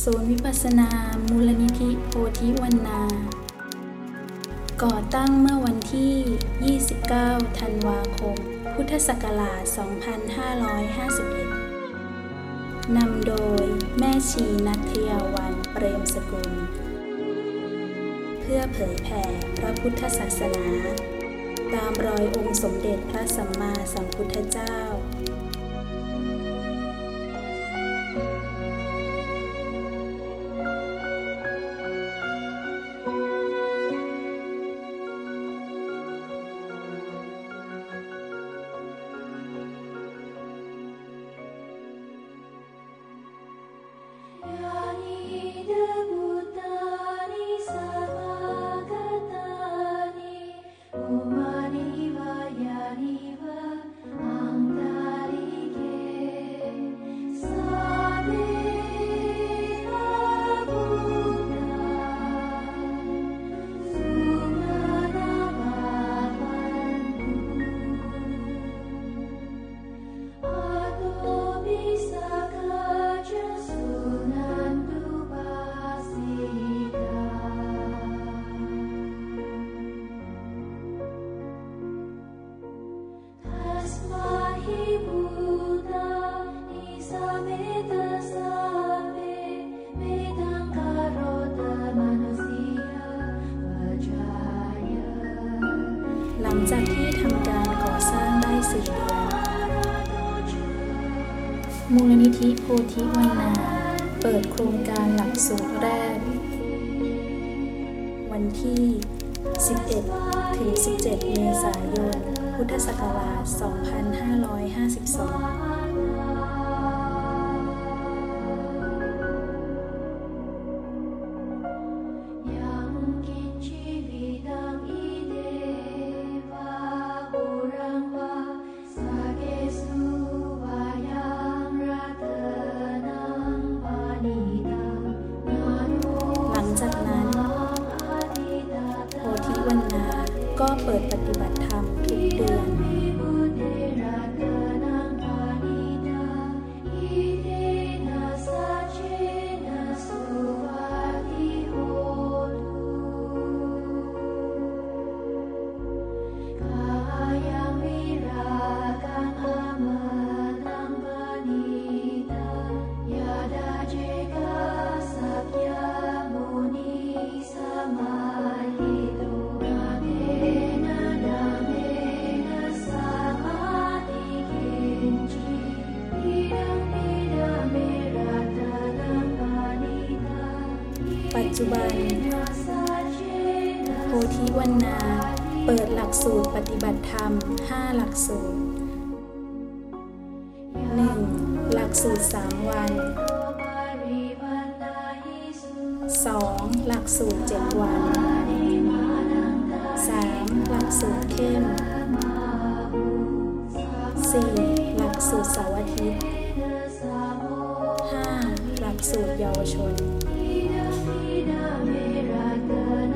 ศูนย์วิปัสนา มูลนิธิโพธิวันนา ก่อตั้งเมื่อวันที่ 29 ธันวาคม พุทธศักราช 2551 นำโดยแม่ชีนัทยาวันเปรมสกุล เพื่อเผยแผ่พระพุทธศาสนา ตามรอยองค์สมเด็จพระสัมมาสัมพุทธเจ้า ที่ทำการก่อสร้างได้สี่เดือน มูลนิธิโพธิวันนา เปิดโครงการหลักสูตรแรก วันที่ 11 ถึง 17 เมษายน พุทธศักราช 2552 จจุบัน โพธิวันนา เปิดหลักสูตรปฏิบัติธรรม 5 หลักสูตร 1. หลักสูตร 3 วัน 2. หลักสูตร 7 วัน 3. หลักสูตรเข้ม 4. หลักสูตรเสาร์อาทิตย์ 5. หลักสูตรเยาวชน my God.